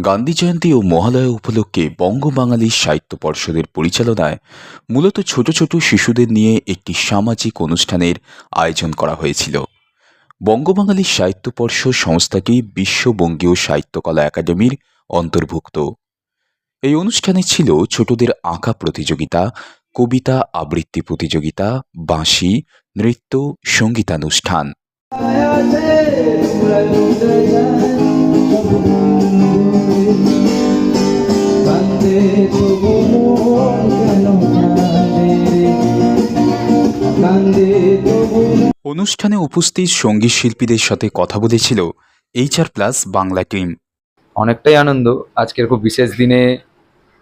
গান্ধী জয়ন্তী ও মহালয়া উপলক্ষে বঙ্গবাঙালি সাহিত্য পর্ষদের পরিচালনায় মূলত ছোট ছোট শিশুদের নিয়ে একটি সামাজিক অনুষ্ঠানের আয়োজন করা হয়েছিল। বঙ্গবাঙালি সাহিত্য পর্ষদ সংস্থাটি বিশ্ববঙ্গীয় সাহিত্যকলা একাডেমির অন্তর্ভুক্ত। এই অনুষ্ঠানে ছিল ছোটদের আঁকা প্রতিযোগিতা, কবিতা আবৃত্তি প্রতিযোগিতা, বাঁশি, নৃত্য, সঙ্গীতানুষ্ঠান। অনুষ্ঠানে উপস্থিত সংগীত শিল্পীদের সাথে কথা বলেছিল এইচআর প্লাস বাংলা টিম। অনেকটাই আনন্দ। আজকের খুব বিশেষ দিনে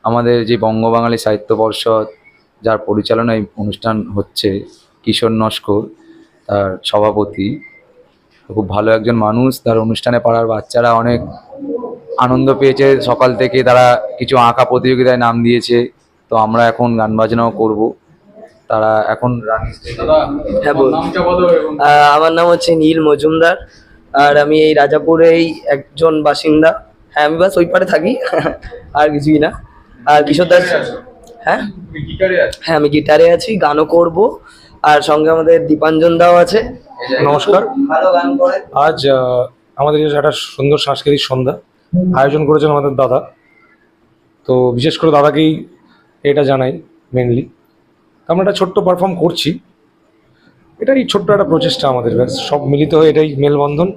আমাদের যে বঙ্গবাঙালি সাহিত্য পর্ষদ যার পরিচালনায় অনুষ্ঠান হচ্ছে কিশোর নস্কর তার সভাপতি। খুব ভালো একজন মানুষ তার অনুষ্ঠানে পাড়ার বাচ্চারা অনেক আনন্দ পেয়েছে। সকাল থেকে তারা কিছু আঁকা প্রতিযোগিতায় নাম দিয়েছে তো আমরা এখন গান বাজনাও করব। তারা এখন হ্যাঁ, আমার নাম হচ্ছে নীল মজুমদার আর আমি এই রাজাপুরেই একজন বাসিন্দা। হ্যাঁ আমি বাস ওই পারে থাকি আর কিছুই না। আর কিশোর দাস হ্যাঁ? তুমি গিটারে আছো হ্যাঁ আমি গিটারে আছি গানও করব আর সঙ্গে আমাদের দীপাঞ্জন দাও আছে। নমস্কার। ভালো গান করে। আজ আমাদের একটা সুন্দর সাংস্কৃতিক সন্ধ্যা আয়োজন করেছেন আমাদের দাদা। তো বিশেষ করে দাদাকেই এটা জানাই মেনলি আমরা একটা ছোট্ট পারফর্ম করছি। এটাই ছোট্ট একটা প্রচেষ্টা আমাদের ব্যাস সব মিলিত হয়ে এটাই মেলবন্ধন।